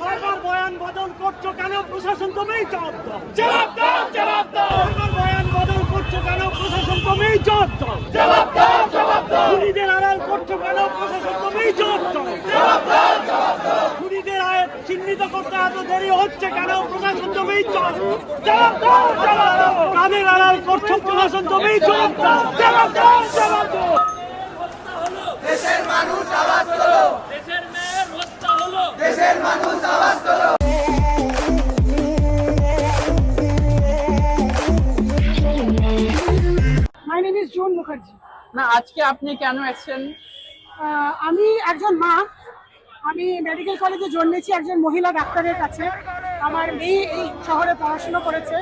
বারবার বয়ান বদল করছ কেন প্রশাসন তুমিই জবাব দাও জবাব দাও জবাব দাও বারবার বয়ান বদল করছ কেন প্রশাসন তুমিই জবাব দাও জবাব দাও জবাব দাও খুনিদের আড়াল করছ কেন প্রশাসন তুমিই জবাব দাও জবাব দাও জবাব দাও খুনিদের আয় চিহ্নিত করতে এত দেরি হচ্ছে কেন প্রশাসন তুমিই জবাব দাও জবাব দাও কাদের আড়াল করছ প্রশাসন তুমিই জবাব দাও জবাব দাও জবাব দাও দেশের মানুষ আওয়াজ তোলো দেশের মেয়ের হত্যা হলো দেশের মানুষ আওয়াজ তোলো my name is June Mukherjee না আজকে আপনি কেন এসেছেন আহ, আমি একজন মা। আমি মেডিকেল কলেজে জন্মেছি একজন মহিলা ডাক্তারের কাছে। আমার মেয়ে এই শহরে পড়াশুনো করেছে।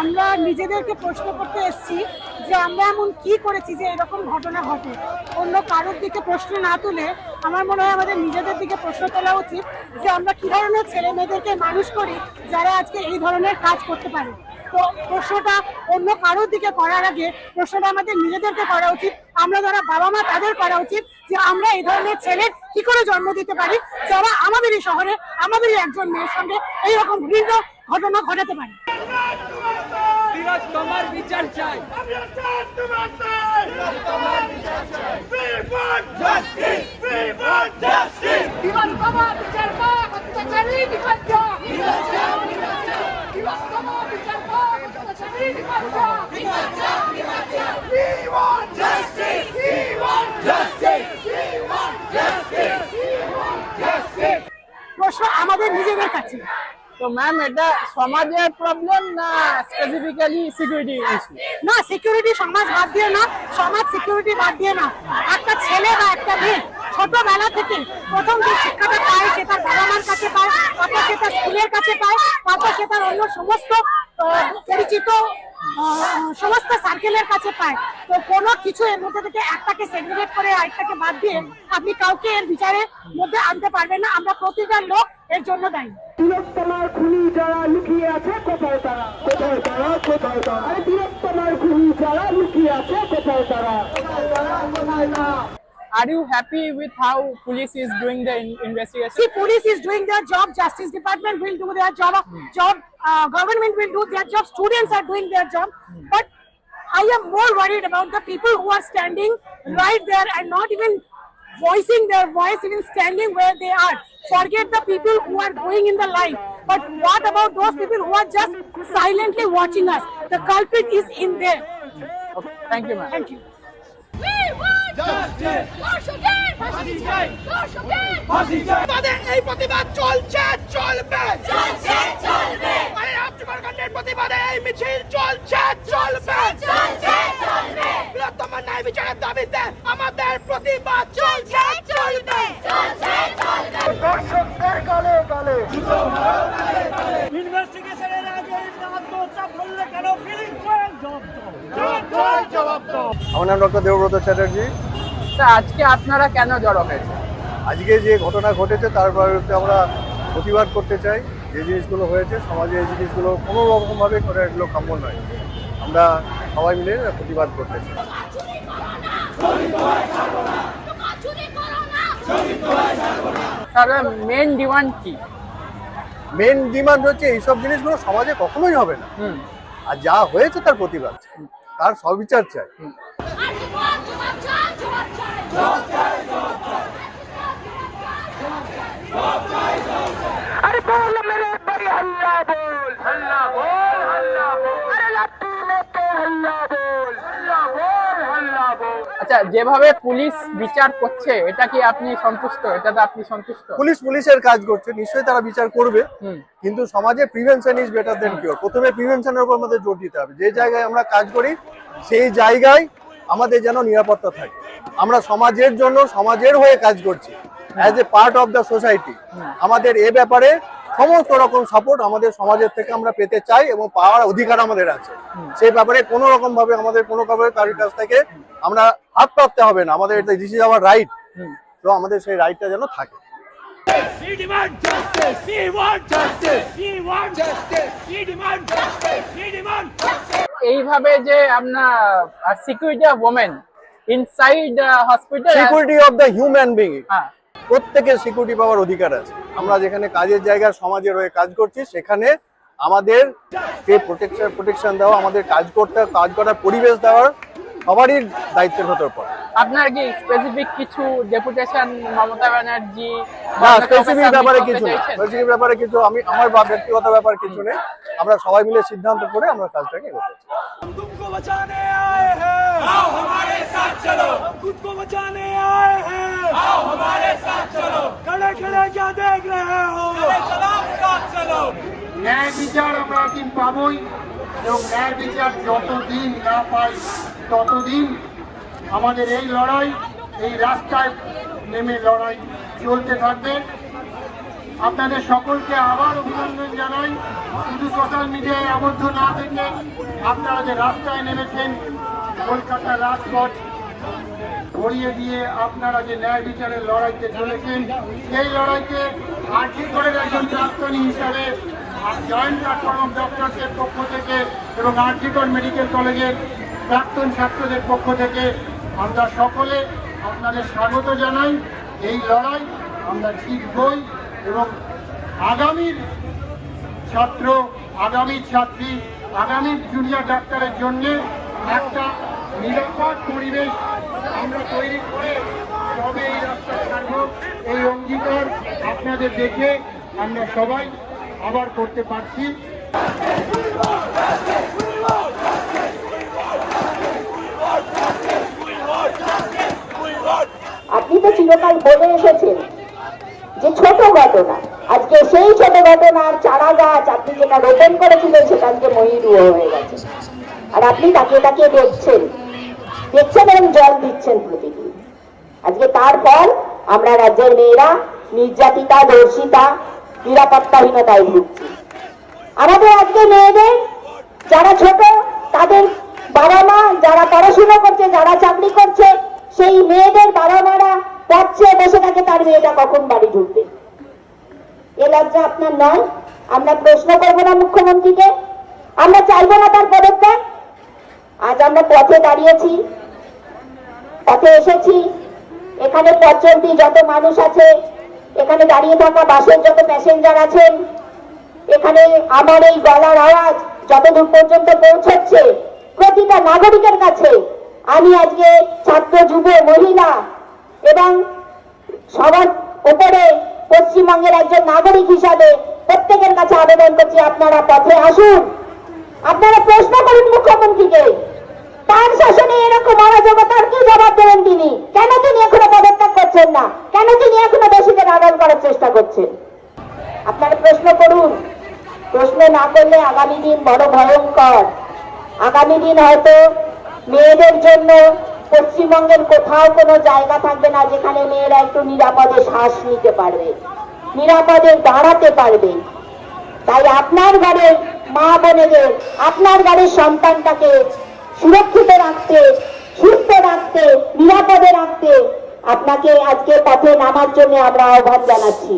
আমরা নিজেদেরকে প্রশ্ন করতে এসেছি যে আমরা এমন কি করেছি যে এরকম ঘটনা ঘটে। অন্য কারোর দিকে প্রশ্ন না তুলে আমার মনে হয় আমাদের নিজেদের দিকে প্রশ্ন তোলা উচিত যে আমরা কী ধরনের ছেলে মেয়েদেরকে মানুষ করি যারা আজকে এই ধরনের কাজ করতে পারে। তো প্রশ্নটা অন্য কারোর দিকে করার আগে প্রশ্নটা আমাদের নিজেদেরকে করা উচিত। আমরা যারা বাবা মা, তাদের করা উচিত যে আমরা এই ধরনের ছেলে কি করে জন্ম দিতে পারি? যারা আমাদেরই শহরে, আমাদেরই একজন মেয়ের সঙ্গে এইরকম ঘৃণ্য ঘটনা ঘটাতে পারে। তোমার বিচার চাই। আমাদের নিজেদের কাছে। তো ম্যাম এটা সমাজের প্রবলেম না স্পেসিফিক্যালি সিকিউরিটি ইস্যু না সিকিউরিটি সমাজ বাদ দিয়ে না সমাজ সিকিউরিটি বাদ দিয়ে না। একটা ছেলে বা একটা মেয়ে ছোটবেলা থেকে প্রথম যে শিক্ষাটা পায় সে তার বাবা মার কাছে পায় তারপর সে তার স্কুলের কাছে পায় তারপর সে তার অন্য সমস্ত পরিচিত সমস্ত সার্কেলের কাছে পায়। তো কোনো কিছু এর মধ্যে থেকে একটাকে সেগ্রিগেট করে আরেকটাকে বাদ দিয়ে আপনি কাউকে এর বিচারের মধ্যে আনতে পারবেন না, আমরা প্রতিটা লোক এর জন্য দায়ী। তিলোত্তমার খুনি যারা লুকিয়ে আছে, কোথায় তারা? কোথায় তারা? কোথায় তারা? আরে তিলোত্তমার খুনি যারা লুকিয়ে আছে, কোথায় তারা? কোথায় তারা? কোথায় তারা? Are you happy with how police is doing the in investigation? See, police is doing their job. Justice Department will do their job. Uh, hmm. Job uh, government will do their job. Students are doing their job. Hmm. But I am more worried about the people who are standing hmm. right there and not even voicing their voice, even standing where they are. Forget the people who are going in the line. But what about those people who are just silently watching us? The culprit is in there. Okay. Thank you, ma'am. Thank you. আমাদের এই প্রতিবাদ চলছে চলবে। চলছে চলবে। আরে আর্যকর কাণ্ডের প্রতিবাদে এই মিছিল চলছে চলবে। বৃহত্তম ন্যায় বিচারের দাবিতে আমাদের প্রতিবাদ চলছে চলবে। দর্শকদের গালে গালে। ইনভেস্টিগেশনের আগে নাম আত্মহত্যা করলে কেন? ফিলিং করেন জবাব দাও জবাব দাও জবাব দাও আমার নাম ডক্টর দেবব্রত চ্যাটার্জি। তা আজকে আপনারা কেন জড়ো হয়েছে আজকে যে ঘটনা ঘটেছে তার বিরুদ্ধে আমরা প্রতিবাদ করতে চাই। যে জিনিসগুলো হয়েছে সমাজে এই জিনিসগুলো কোনো রকমভাবে করে এগুলো কাম্য নয়। আমরা সবাই মিলে প্রতিবাদ করতে চাই। মেন ডিমান্ড কি? মেন ডিমান্ড হচ্ছে এইসব জিনিসগুলো সমাজে কখনোই হবে না। আর যা হয়েছে তার প্রতিবাদ তার সবিচার চাই। আরে বল মেরে ভাই হল্লা বল হল্লা বল হল্লা বল। আরে লাট্টু মেতে হল্লা বল হল্লা বল হল্লা বল। আচ্ছা যেভাবে পুলিশ বিচার করছে এটা কি আপনি সন্তুষ্ট? এটাতে আপনি সন্তুষ্ট? পুলিশ পুলিশের কাজ করছে নিশ্চয়ই তারা বিচার করবে। হুম। কিন্তু সমাজে prevention is better than cure প্রথমে প্রিভেনশনের উপর আমাদের জোর দিতে হবে। যে জায়গায় আমরা কাজ করি সেই জায়গায় আমাদের যেন নিরাপত্তা থাকে। আমরা সমাজের জন্য সমাজের হয়ে কাজ করছি। As a part of the society আমাদের এ ব্যাপারে সমস্ত রকম সাপোর্ট আমাদের সমাজের থেকে আমরা পেতে চাই এবং পাওয়ার অধিকার আমাদের আছে। সেই ব্যাপারে কোনো রকম ভাবে আমাদের কোনো কারোর কাছ থেকে আমরা হাত পাততে হবে না। আমাদের এটা দিস ইজ আওয়ার রাইট তো আমাদের সেই রাইটটা যেন থাকে। We demand justice. We want justice. We want justice. We demand justice. We demand justice. এইভাবে যে আপনার security of women inside hospital security of the human being হ্যাঁ। প্রত্যেকের সিকিউরিটি পাওয়ার অধিকার আছে। আমরা যেখানে কাজের জায়গায় সমাজের হয়ে কাজ করছি সেখানে আমাদের যে প্রোটেকশন প্রোটেকশন দেওয়া আমাদের কাজ করতে কাজ করার পরিবেশ দেওয়ার সবারই দায়িত্বের ভেতর পড়ে। আপনার কি স্পেসিফিক কিছু ডেপুটেশন মমতা ব্যানার্জি না স্পেসিফিক ব্যাপারে কিছু স্পেসিফিক ব্যাপারে কিছু আমি আমার বা ব্যক্তিগত ব্যাপার কিছু নেই। আমরা সবাই মিলে সিদ্ধান্ত করে আমরা কাজটাকে এগোতে आओ हमारे साथ चलो हम खुद को बचाने आए हैं आओ हमारे साथ चलो खड़े खड़े क्या देख रहे हो चलो साथ चलो ন্যায় বিচার আমরা একদিন পাবই এবং ন্যায় বিচার যতদিন না পাই ততদিন আমাদের এই লড়াই এই রাস্তায় নেমে লড়াই চলতে থাকবে আপনাদের সকলকে আবার অভিনন্দন জানাই শুধু সোশ্যাল মিডিয়ায় আবদ্ধ না থেকে আপনারা যে রাস্তায় নেমেছেন কলকাতার রাজপথ ভরিয়ে দিয়ে আপনারা যে ন্যায় বিচারের লড়াইতে চলেছেন, সেই লড়াইকে আর্থিক করে একজন প্রাক্তনী হিসাবে জয়েন্ট প্ল্যাটফর্ম ডক্টরসের পক্ষ থেকে এবং আর্থিকর মেডিকেল কলেজের প্রাক্তন ছাত্রদের পক্ষ থেকে। আমরা সকলে আপনাদের স্বাগত জানাই। এই লড়াই আমরা জিতবই এবং আগামীর ছাত্র, আগামী ছাত্রী, আগামী জুনিয়র ডাক্তারের জন্য একটা নিরাপদ পরিবেশ আমরা তৈরি করে তবে এই রাস্তা ছাড়ব এই অঙ্গীকার আপনাদের দেখে আমরা সবাই আবার করতে পারছি। আপনি তো চিরকাল বলে এসেছেন যে ছোট ঘটনা। আজকে সেই ছোট ঘটনার চারা গাছ আপনি যেটা রোপণ করেছিলেন সেটা আজকে ময়ূরুয় হয়ে গেছে। আর আপনি তাকে তাকে দেখছেন। দেখছেন এবং জল দিচ্ছেন প্রতিদিন। আজকে তার ফল আমরা রাজ্যের মেয়েরা, নির্যাতিতা, দর্শিতা, নিরাপত্তাহীনতায় ভুগছি। আমাদের আজকে মেয়েদের যারা ছোট, তাদের বাবা মা যারা পড়াশোনা করছে, যারা চাকরি করছে, সেই মেয়েদের বাবা মারা পড়ছে বসে থাকে তার মেয়েটা কখন বাড়ি ঢুকবে? এ লজ্জা আপনার নয়। আমরা প্রশ্ন করব না মুখ্যমন্ত্রীকে। আমরা চাইব না তার আজ আমরা পথে দাঁড়িয়েছি, পথে এসেছি। এখানে পথ চলতি যত মানুষ আছে, এখানে দাঁড়িয়ে থাকা বাসের যত প্যাসেঞ্জার আছেন, এখানে আমার এই গলার আওয়াজ যতদূর পর্যন্ত পৌঁছচ্ছে প্রতিটা নাগরিকের কাছে। আমি আজকে ছাত্র, যুব, মহিলা এবং সবার উপরে পশ্চিমবঙ্গের একজন নাগরিক হিসাবে প্রত্যেকের কাছে আবেদন করছি, আপনারা পথে আসুন। আপনারা প্রশ্ন করুন মুখ্যমন্ত্রীকে। তার শাসনে এরকম অরাজকতার কি জবাব দেবেন তিনি। কেন তিনি এখনও পদত্যাগ করছেন না? কেন তিনি এখনও দোষীদের আড়াল করার চেষ্টা করছেন? আপনারা প্রশ্ন করুন। প্রশ্ন না করলে আগামী দিন বড় ভয়ঙ্কর। আগামী দিন হয়তো মেয়েদের জন্য পশ্চিমবঙ্গের কোথাও কোনো জায়গা থাকবে না যেখানে মেয়েরা একটু নিরাপদে শ্বাস নিতে পারবে, নিরাপদে দাঁড়াতে পারবে। তাই আপনার ঘরের মা বোনেদের, আপনার ঘরের সন্তানটাকে সুরক্ষিত রাখতে সুস্থ রাখতে নিরাপদে রাখতে আপনাকে আজকে পথে নামার জন্য আমরা আহ্বান জানাচ্ছি।